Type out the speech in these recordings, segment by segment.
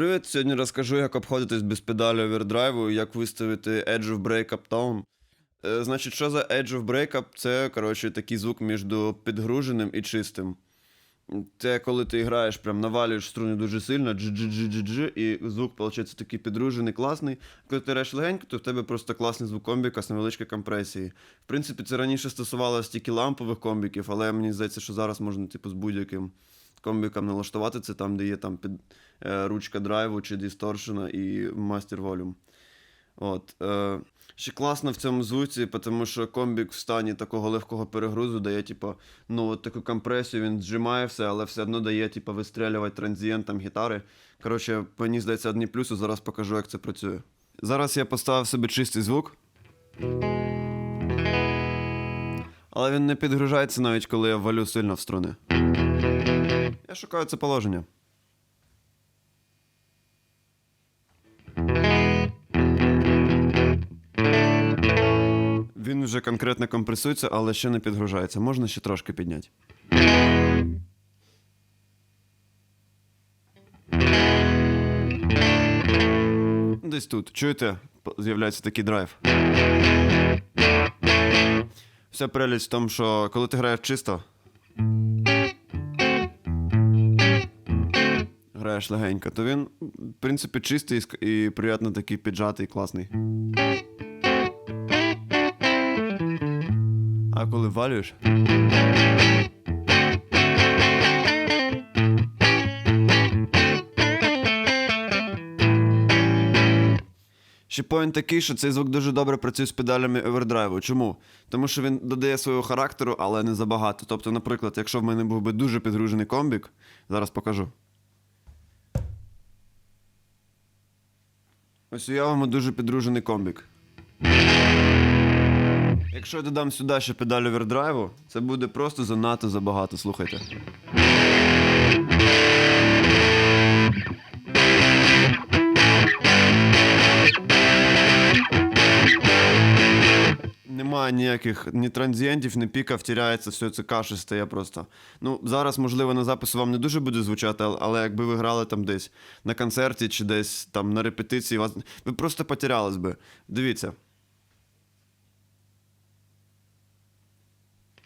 Привіт! Сьогодні розкажу, як обходитись без педалі овердрайву як виставити Edge of Breakup Tone. Е, значить, що за Edge of Breakup? Це, коротше, такий звук між підгруженим і чистим. Це коли ти граєш, прям навалюєш струни дуже сильно, дж-дж-дж-дж, і звук, виходить, такий підгружений, класний. Коли ти граєш легенько, то в тебе просто класний звук комбіка з невеличкою компресією. В принципі, це раніше стосувалося тільки лампових комбіків, але мені здається, що зараз можна, типу, з будь-яким комбіком налаштувати це там, де є там під, е, ручка драйву чи дисторшена і мастер волюм. От. Е, ще класно в цьому звуці, тому що комбік в стані такого легкого перегрузу дає, типу, ну, от таку компресію, він зжимає все, але все одно дає, типу, вистрілювати транзієнтом гітари. Коротше, мені здається, одні плюси, зараз покажу, як це працює. Зараз я поставив собі чистий звук. Але він не підгружається навіть коли я валю сильно в струни. Я шукаю це положення. Він вже конкретно компресується, але ще не підгружається. Можна ще трошки підняти. Десь тут. Чуєте? З'являється такий драйв. Вся прелість в тому, що коли ти граєш чисто. Граєш легенько, то він, в принципі, чистий і приємно такий піджатий, класний. А коли валюєш. Ще поінт такий, що цей звук дуже добре працює з педалями овердрайву. Чому? Тому що він додає свого характеру, але не забагато. Тобто, наприклад, якщо в мене був би дуже підгружений комбік, зараз покажу. Ось уявимо дуже підружений комбік. Якщо я додам сюди ще педаль овердрайву, це буде просто занадто забагато, слухайте. Немає ніяких ні транзієнтів, ні піків, тіряється, все це каші стає просто. Ну, зараз, можливо, на запису вам не дуже буде звучати, але якби ви грали там десь на концерті чи десь там на репетиції, вас... ви просто потерялись би. Дивіться.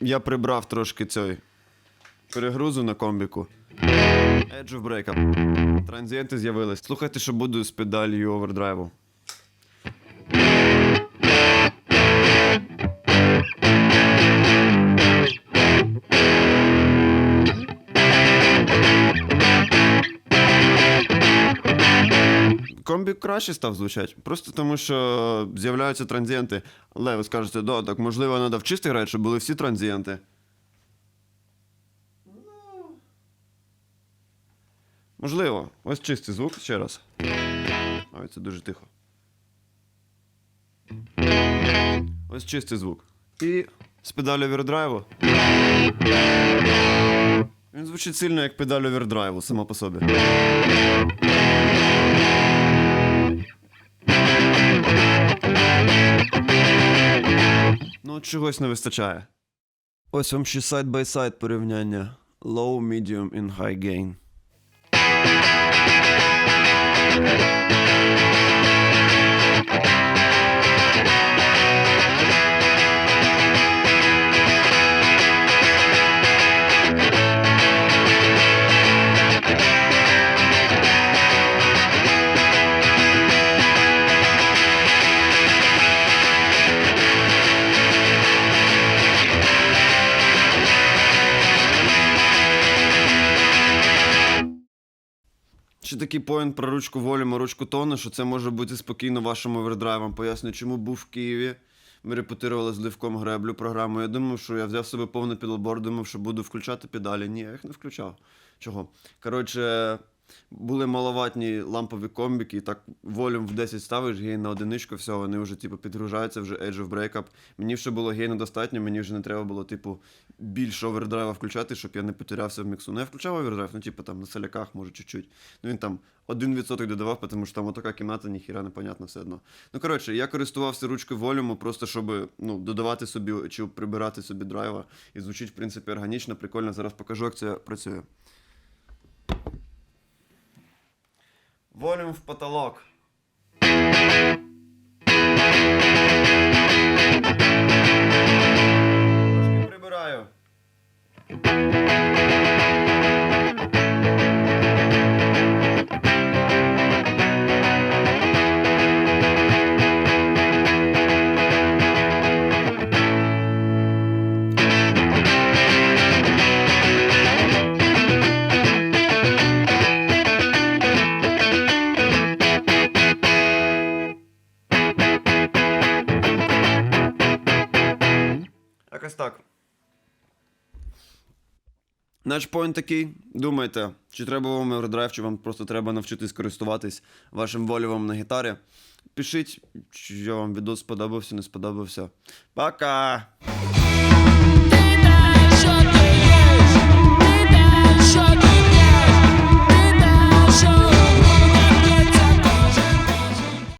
Я прибрав трошки цей перегрузу на комбіку. Edge of Breakup. Транзієнти з'явились. Слухайте, що буду з педалью овердрайву. Комбік краще став звучати. Просто тому, що з'являються транзієнти. Але ви скажете, да, так можливо, треба в чистий грати, щоб були всі транзієнти. Можливо. Ось чистий звук ще раз. Ой, це дуже тихо. Ось чистий звук. І з педалі овердрайву. Він звучить сильно як педаль овердрайву, сама по собі. Ну, чогось не вистачає. Ось вам ще сайд бай сайд порівняння. Low, medium and high gain. Ще такий поінт про ручку волюму, ручку тону, що це може бути спокійно вашим овердрайвом. Поясню, чому був в Києві. Ми репетирували з Левком греблю програму. Я думав, що я взяв себе повний підлборд, думав, що буду включати педалі. Ні, я їх не включав. Чого? Коротше, були маловатні лампові комбіки, і так волюм в 10 ставиш, гейн на одиничку, все, вони вже типу, підгружаються, вже Edge of Breakup. Мені вже було гейну достатньо, мені вже не треба було, типу, більше овердрайва включати, щоб я не потерявся в міксу. Ну, я включав овердрайв, ну, типу, там на соляках, може, чуть-чуть. Ну, він там 1% додавав, тому що там отака кімната, ніхіра непонятно все одно. Ну, коротше, я користувався ручкою волюму, просто щоб ну, додавати собі чи прибирати собі драйва. І звучить, в принципі, органічно, прикольно. Зараз покажу, як це працює. Волюм в потолок. Якось так. Наш поінт такий. Думайте, чи треба вам Everdrive, чи вам просто треба навчитись користуватись вашим волювом на гітарі. Пишіть, чи вам відео сподобався, не сподобався. Пока!